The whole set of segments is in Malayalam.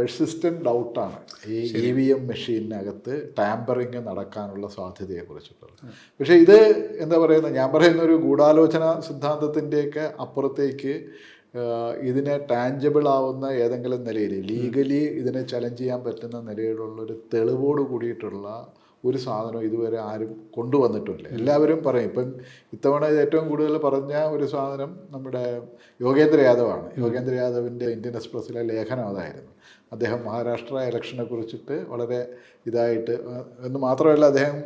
പെർസിസ്റ്റന്റ് ഡൗട്ടാണ് ഈ ഇ വി എം മെഷീനകത്ത് ടാമ്പറിങ് നടക്കാനുള്ള സാധ്യതയെക്കുറിച്ചിട്ടുള്ളത്. പക്ഷേ ഇത് എന്താ പറയുന്നത്? ഞാൻ പറയുന്ന ഒരു ഗൂഢാലോചന സിദ്ധാന്തത്തിന്റെയൊക്കെ അപ്പുറത്തേക്ക് ഇതിനെ ടാഞ്ചബിൾ ആവുന്ന ഏതെങ്കിലും നിലയിൽ ലീഗലി ഇതിനെ ചലഞ്ച് ചെയ്യാൻ പറ്റുന്ന നിലയിലുള്ള ഒരു തെളിവോട് കൂടിയിട്ടുള്ള ഒരു സാധനം ഇതുവരെ ആരും കൊണ്ടുവന്നിട്ടുമില്ല. എല്ലാവരും പറയും ഇപ്പം ഇത്തവണ ഏറ്റവും കൂടുതൽ പറഞ്ഞ ഒരു സാധനം നമ്മുടെ യോഗേന്ദ്ര യാദവാണ്. യോഗേന്ദ്ര യാദവിന്റെ ഇന്ത്യൻ എക്സ്പ്രസ്സിലെ ലേഖനം അതായിരുന്നു. അദ്ദേഹം മഹാരാഷ്ട്ര ഇലക്ഷനെ കുറിച്ചിട്ട് വളരെ ഇതായിട്ട് എന്ന് മാത്രമല്ല അദ്ദേഹം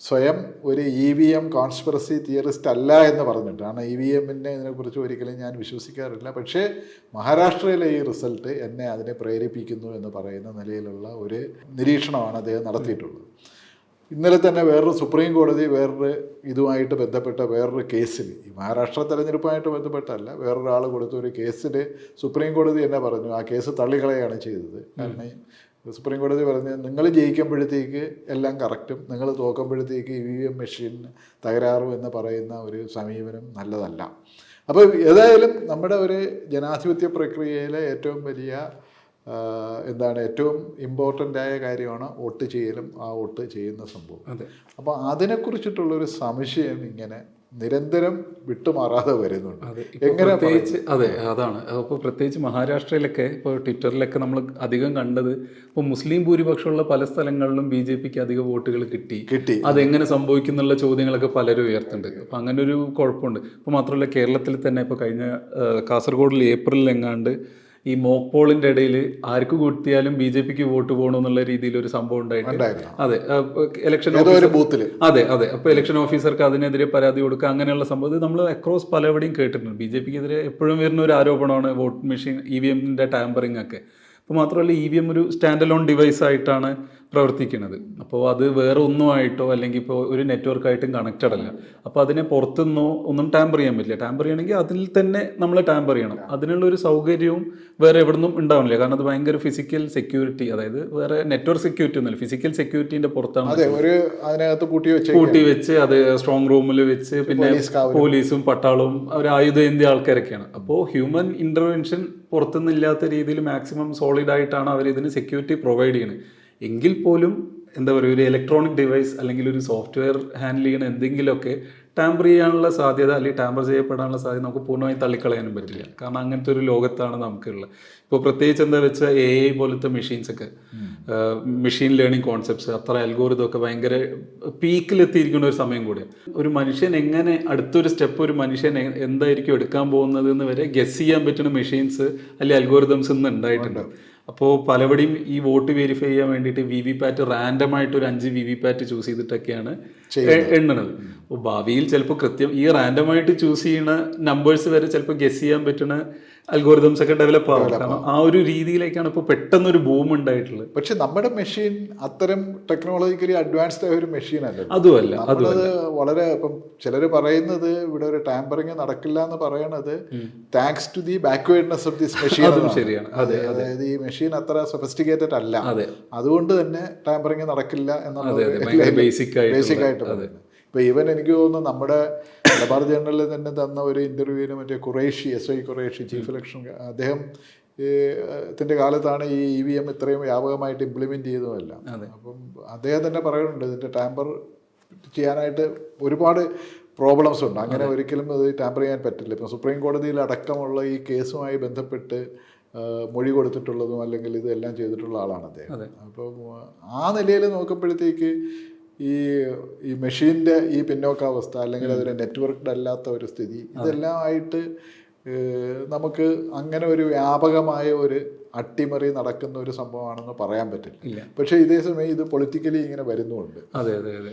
സ്വയം ഒരു E V M conspiracy theorist അല്ല എന്ന് പറഞ്ഞിട്ട് കാരണം ഇ വി എമ്മിനെ ഇതിനെക്കുറിച്ച് ഒരിക്കലും ഞാൻ വിശ്വസിക്കാറില്ല. പക്ഷേ മഹാരാഷ്ട്രയിലെ ഈ റിസൾട്ട് എന്നെ അതിനെ പ്രേരിപ്പിക്കുന്നു എന്ന് പറയുന്ന നിലയിലുള്ള ഒരു നിരീക്ഷണമാണ് അദ്ദേഹം നടത്തിയിട്ടുള്ളത്. ഇന്നലെ തന്നെ വേറൊരു സുപ്രീം കോടതി വേറൊരു ഇതുമായിട്ട് ബന്ധപ്പെട്ട വേറൊരു കേസിൽ ഈ മഹാരാഷ്ട്ര തെരഞ്ഞെടുപ്പുമായിട്ട് ബന്ധപ്പെട്ടല്ല വേറൊരാൾ കൊടുത്ത ഒരു കേസിൽ സുപ്രീം കോടതി എന്നെ പറഞ്ഞു ആ കേസ് തള്ളിക്കളയാണ് ചെയ്തത്. കാരണം സുപ്രീം കോടതി പറഞ്ഞു നിങ്ങൾ ജയിക്കുമ്പോഴത്തേക്ക് എല്ലാം കറക്റ്റും നിങ്ങൾ തോക്കുമ്പോഴത്തേക്ക് ഇ വി എം മെഷീൻ തകരാറും എന്ന് പറയുന്ന ഒരു സമീപനം നല്ലതല്ല. അപ്പോൾ ഏതായാലും നമ്മുടെ ഒരു ജനാധിപത്യ പ്രക്രിയയിലെ ഏറ്റവും വലിയ എന്താണ് ഏറ്റവും ഇമ്പോർട്ടന്റ് ആയ കാര്യമാണ് വോട്ട് ചെയ്യലും. ആ വോട്ട് ചെയ്യുന്ന സംഭവം. അതെ. അപ്പോൾ അതിനെക്കുറിച്ചിട്ടുള്ളൊരു സംശയം ഇങ്ങനെ നിരന്തരം വിട്ടുമാറാതെ വരുന്നുണ്ട്. എങ്ങനെ പ്രത്യേകിച്ച് അതെ അതാണ്. അപ്പോൾ പ്രത്യേകിച്ച് മഹാരാഷ്ട്രയിലൊക്കെ ഇപ്പോൾ ട്വിറ്ററിലൊക്കെ നമ്മൾ അധികം കണ്ടത് ഇപ്പോൾ മുസ്ലിം ഭൂരിപക്ഷമുള്ള പല സ്ഥലങ്ങളിലും ബി ജെ പിക്ക് അധികം വോട്ടുകൾ കിട്ടി. കിട്ടി. അതെങ്ങനെ സംഭവിക്കുന്നുള്ള ചോദ്യങ്ങളൊക്കെ പലരും ഉയർത്തുന്നുണ്ട്. അപ്പോൾ അങ്ങനെ ഒരു കുഴപ്പമുണ്ട്. ഇപ്പോൾ മാത്രമല്ല കേരളത്തിൽ തന്നെ ഇപ്പോൾ കഴിഞ്ഞ കാസർഗോഡിൽ ഏപ്രിലിൽ എങ്ങാണ്ട് ഈ മോക്ക് പോളിന്റെ ഇടയിൽ ആർക്ക് കൂട്ടിയാലും ബി ജെ പിക്ക് വോട്ട് പോകണമെന്നുള്ള രീതിയിൽ ഒരു സംഭവം ഉണ്ടായിട്ടുണ്ട് അതെ ഇലക്ഷൻ ബൂത്തിൽ അതെ അതെ. അപ്പൊ ഇലക്ഷൻ ഓഫീസർക്ക് അതിനെതിരെ പരാതി കൊടുക്കുക അങ്ങനെയുള്ള സംഭവം. ഇത് നമ്മൾ അക്രോസ് പലവിടെയും കേട്ടിട്ടുണ്ട്. ബി ജെ പിക്കെതിരെ എപ്പോഴും വരുന്ന ഒരു ആരോപണമാണ് വോട്ട് മെഷീൻ ഇ വി എമ്മിന്റെ ടാമ്പറിംഗ് ഒക്കെ അപ്പോൾ മാത്രമല്ല ഇ വി എം ഒരു സ്റ്റാൻഡലോൺ ഡിവൈസ് ആയിട്ടാണ് പ്രവർത്തിക്കുന്നത്. അപ്പോൾ അത് വേറെ ഒന്നുമായിട്ടോ അല്ലെങ്കിൽ ഇപ്പോൾ ഒരു നെറ്റ്വർക്കായിട്ടും കണക്റ്റഡ് അല്ല. അപ്പോൾ അതിനെ പുറത്തുനിന്നോ ഒന്നും ടാമ്പർ ചെയ്യാൻ പറ്റില്ല. ടാമ്പർ ചെയ്യണമെങ്കിൽ അതിൽ തന്നെ നമ്മൾ ടാമ്പർ ചെയ്യണം. അതിനുള്ള ഒരു സൗകര്യവും വേറെ എവിടെ നിന്നും ഉണ്ടാവില്ല കാരണം അത് ഭയങ്കര ഫിസിക്കൽ സെക്യൂരിറ്റി അതായത് വേറെ നെറ്റ്വർക്ക് സെക്യൂരിറ്റി ഒന്നുമില്ല. ഫിസിക്കൽ സെക്യൂരിറ്റിന്റെ പുറത്താണ് അതിനകത്ത് കൂട്ടി വെച്ച് കൂട്ടി വെച്ച് അത് സ്ട്രോങ് റൂമിൽ വെച്ച് പിന്നെ. പോലീസും പട്ടാളവും ഒരു ആയുധേന്ത്യ ആൾക്കാരൊക്കെയാണ്. അപ്പോൾ ഹ്യൂമൻ ഇന്റർവെൻഷൻ പുറത്തുനിന്നില്ലാത്ത രീതിയിൽ മാക്സിമം സോളിഡ് ആയിട്ടാണ് അവർ ഇതിന് സെക്യൂരിറ്റി പ്രൊവൈഡ് ചെയ്യുന്നത് എങ്കിൽ പോലും എന്താ പറയുക ഒരു ഇലക്ട്രോണിക് ഡിവൈസ് അല്ലെങ്കിൽ ഒരു സോഫ്റ്റ്വെയർ ഹാൻഡിൽ ചെയ്യുന്ന എന്തെങ്കിലുമൊക്കെ ടാമ്പർ ചെയ്യാനുള്ള സാധ്യത അല്ലെങ്കിൽ ടാമ്പർ ചെയ്യപ്പെടാനുള്ള സാധ്യത നമുക്ക് പൂർണമായി തള്ളിക്കളയാനും പറ്റില്ല. കാരണം അങ്ങനത്തെ ഒരു ലോകത്താണ് നമുക്കുള്ളത്. ഇപ്പോൾ പ്രത്യേകിച്ച് എന്താ വെച്ചാൽ എ ഐ പോലത്തെ മെഷീൻസ് ഒക്കെ മെഷീൻ ലേണിംഗ് കോൺസെപ്റ്റ്സ് അത്ര അൽഗോറിതം ഒക്കെ ഭയങ്കര പീക്കിലെത്തിയിരിക്കുന്ന ഒരു സമയം കൂടിയാണ് ഒരു മനുഷ്യൻ എങ്ങനെ അടുത്തൊരു സ്റ്റെപ്പ് ഒരു മനുഷ്യൻ എന്തായിരിക്കും എടുക്കാൻ പോകുന്നത് എന്ന് വരെ ഗസ് ചെയ്യാൻ പറ്റുന്ന മെഷീൻസ് അല്ലെങ്കിൽ അൽഗോറിതംസ് ഇന്ന് ഉണ്ടായിട്ടുണ്ട്. അപ്പോൾ പലവിടെയും ഈ വോട്ട് വെരിഫൈ ചെയ്യാൻ വേണ്ടിയിട്ട് വി വി പാറ്റ് റാൻഡം ആയിട്ട് ഒരു അഞ്ച് വി വി പാറ്റ് ചൂസ് ചെയ്തിട്ടൊക്കെയാണ് എണ്ണണത് അപ്പോൾ ഭാവിയിൽ ചിലപ്പോൾ കൃത്യം ഈ റാൻഡം ആയിട്ട് ചൂസ് ചെയ്യുന്ന നമ്പേഴ്സ് വരെ ചിലപ്പോൾ ഗെസ് ചെയ്യാൻ പറ്റുന്ന അൽഗോറിതംസ് ഒക്കെ ഡെവലപ്പ് ആവും. കാരണം ആ ഒരു രീതിയിലേക്കാണ് ഇപ്പോൾ പെട്ടെന്ന് ഒരു ബൂം ഉണ്ടായിട്ടുള്ളത്. പക്ഷെ നമ്മുടെ മെഷീൻ അത്തരം ടെക്നോളജിക്കലി അഡ്വാൻസ്ഡ് ആയ ഒരു മെഷീൻ അല്ല. അതുമല്ല അത് വളരെ ഇപ്പം ചിലർ പറയുന്നത് ഇവിടെ ഒരു ടാമ്പറിങ് നടക്കില്ല എന്ന് പറയണത് thanks to the backwardness of this machine അതും ശരിയാണ്. അതെ അതായത് ഈ മെഷീൻ അത്ര സൊഫിസ്റ്റിക്കേറ്റഡ് അല്ല. അതുകൊണ്ട് തന്നെ ടാമ്പറിങ് നടക്കില്ല അതെ ബേസിക് ആയിട്ട് ഇപ്പൊ ഈവൻ എനിക്ക് തോന്നുന്നു നമ്മുടെ മലബാർ ജേണലിൽ തന്നെ തന്ന ഒരു ഇന്റർവ്യൂവിന് മറ്റേ Qureshi S I Qureshi chief election അദ്ദേഹം ത്തിന്റെ കാലത്താണ് ഈ ഇ വി എം ഇത്രയും വ്യാപകമായിട്ട് ഇംപ്ലിമെന്റ് ചെയ്തതല്ല. അപ്പം അദ്ദേഹം തന്നെ പറയുന്നുണ്ട് ഇതിന്റെ ടാമ്പർ ചെയ്യാനായിട്ട് ഒരുപാട് പ്രോബ്ലംസ് ഉണ്ട്. അങ്ങനെ ഒരിക്കലും അത് ടാമ്പർ ചെയ്യാൻ പറ്റില്ല. ഇപ്പം സുപ്രീം കോടതിയിൽ അടക്കമുള്ള ഈ കേസുമായി ബന്ധപ്പെട്ട് മൊഴി കൊടുത്തിട്ടുള്ളതും അല്ലെങ്കിൽ ഇതെല്ലാം ചെയ്തിട്ടുള്ള ആളാണ് അദ്ദേഹം. അതെ. അപ്പം ആ നിലയിൽ നോക്കുമ്പോഴത്തേക്ക് ഈ ഈ മെഷീന്റെ ഈ പിന്നോക്കാവസ്ഥ അല്ലെങ്കിൽ അതിന്റെ നെറ്റ്വർക്ക്ഡ് അല്ലാത്ത ഒരു സ്ഥിതി ഇതെല്ലാം ആയിട്ട് നമുക്ക് അങ്ങനെ ഒരു വ്യാപകമായ ഒരു അട്ടിമറി നടക്കുന്ന ഒരു സംഭവമാണെന്ന് പറയാൻ പറ്റില്ല. പക്ഷേ ഇതേ സമയം ഇത് പൊളിറ്റിക്കലി ഇങ്ങനെ വരുന്നുമുണ്ട്. അതെ അതെ അതെ.